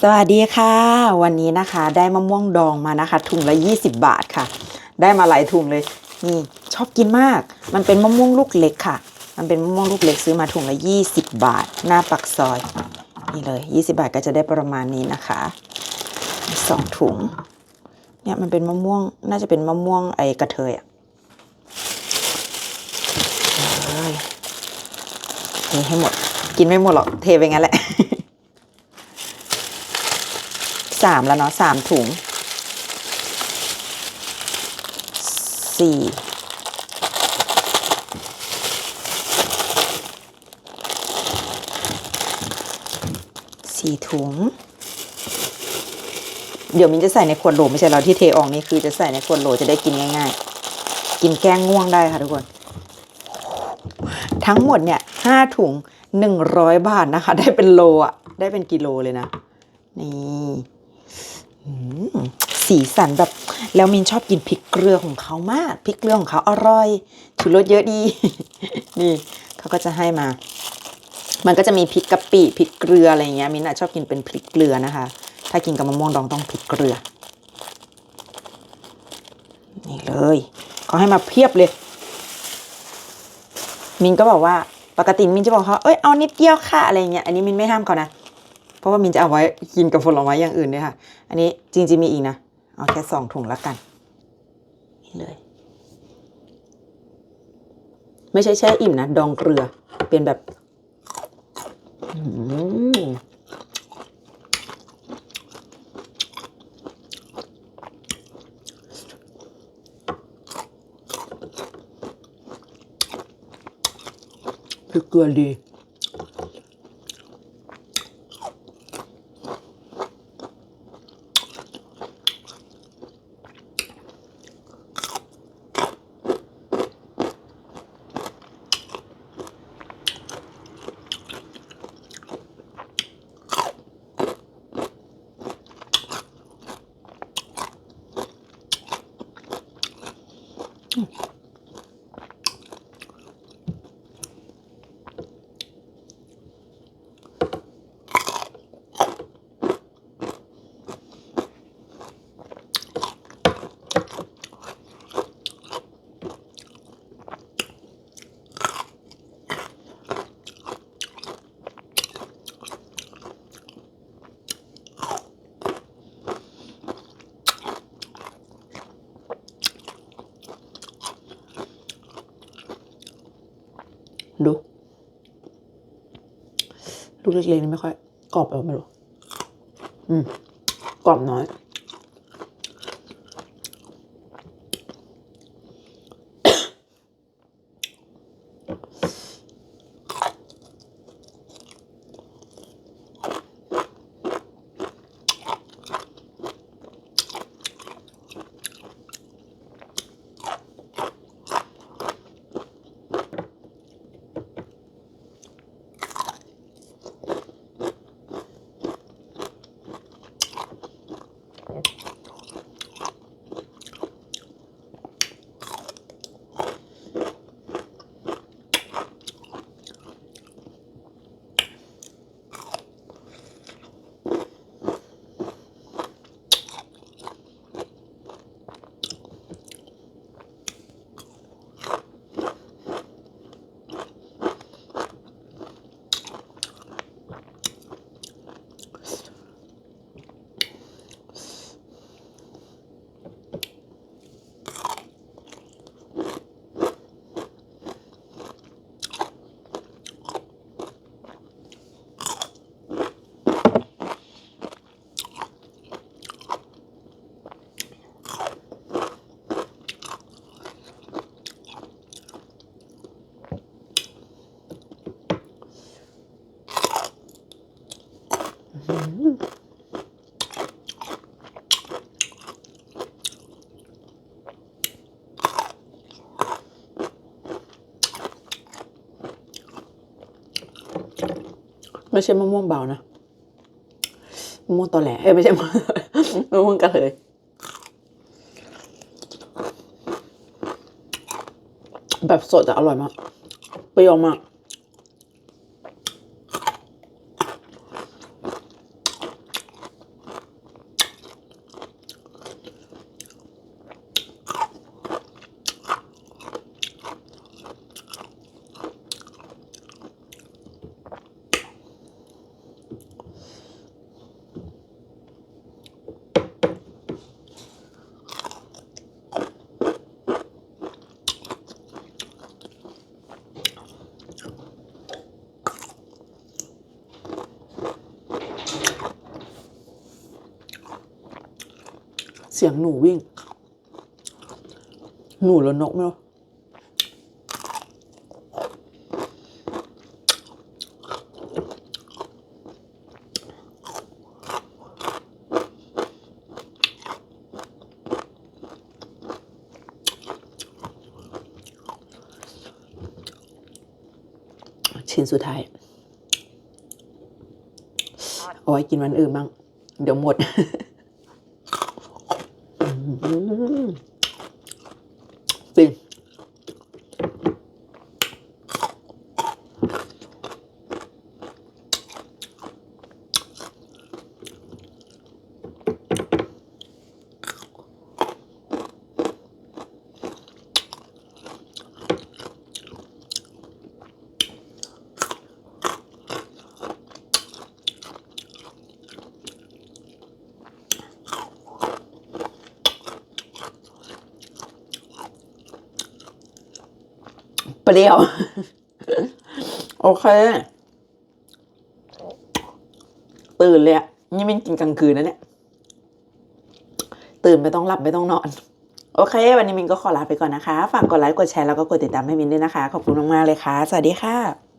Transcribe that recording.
สวัสดีค่ะ วันนี้นะคะได้มะม่วงดองมานะคะ ถุงละ 20 บาทค่ะ ได้มาหลายถุงเลย นี่ชอบกินมาก มันเป็นมะม่วงลูกเล็กค่ะ มันเป็นมะม่วงลูกเล็กซื้อมาถุงละ 20 บาท หน้าปักซอย นี่เลย 20 บาทก็จะได้ประมาณนี้นะคะสองถุง เนี่ยมันเป็นมะม่วงน่าจะเป็นมะม่วงไอกระเทยอะเลยเทให้หมด กินไม่หมดหรอก เทไปงั้นแหละสามแล้วเนาะสามถุงสี่สี่ถุง เดี๋ยวมินจะใส่ในขวดโหลไม่ใช่เราที่เทออกนี่คือจะใส่ในขวดโหลจะได้กินง่ายๆ กินแก้ง่วงได้ค่ะทุกคน ทั้งหมดเนี่ยห้าถุง หนึ่งร้อยบาทนะคะ ได้เป็นโลอะได้เป็นกิโลเลยนะ นี่สีสันแบบ แล้วมินชอบกินพริกเกลือของเขามากพริกเกลือของเขาอร่อยชูรสเยอะดี นี่เขาก็จะให้มา มันก็จะมีพริกกะปิพริกเกลืออะไรเงี้ยมินอะชอบกินเป็นพริกเกลือนะคะ ถ้ากินกับมะม่วงดองต้องพริกเกลือ นี่เลยเขาให้มาเพียบเลย มินก็บอกว่า ปกติมินจะบอกเขาเอ้ยเอานิดเดียวค่ะอะไรเงี้ยอันนี้มินไม่ห้ามเขานะ เพราะว่ามินจะเอาไว้กินกับผลไม้อย่างอื่นด้วยค่ะ อันนี้จริงๆมีอีกนะ เอาแค่สองถุงละกัน นี่เลย ไม่ใช่แช่อิ่มนะ ดองเกลือ เป็นแบบ อืมพริกเกลือดีดู ลูกเล็กๆนี่ไม่ค่อยกรอบเอาไม่รู้อืมกรอบน้อย ไม่ใช่มะม่วงเบานะมะม่วงตอแหลเอ้ยไม่ใช่มะมะม่วงกระเลยแบบสดจะอร่อยมากเปรี้ยวมาก เสียงหนูวิ่ง หนูแล้วนกไม่รู้ชิ้นสุดท้าย เอาไว้กินวันอื่นบ้าง เดี๋ยวหมด อืมจริง เปรี้ยว โอเค ตื่นเลยอะนี่มินกินกลางคืนนะเนี่ย ตื่นไม่ต้องหลับไม่ต้องนอน โอเค วันนี้มินก็ขอลาไปก่อนนะคะ ฝากกดไลค์กดแชร์แล้วก็กดติดตามให้มินด้วยนะคะ ขอบคุณมากๆเลยค่ะ สวัสดีค่ะ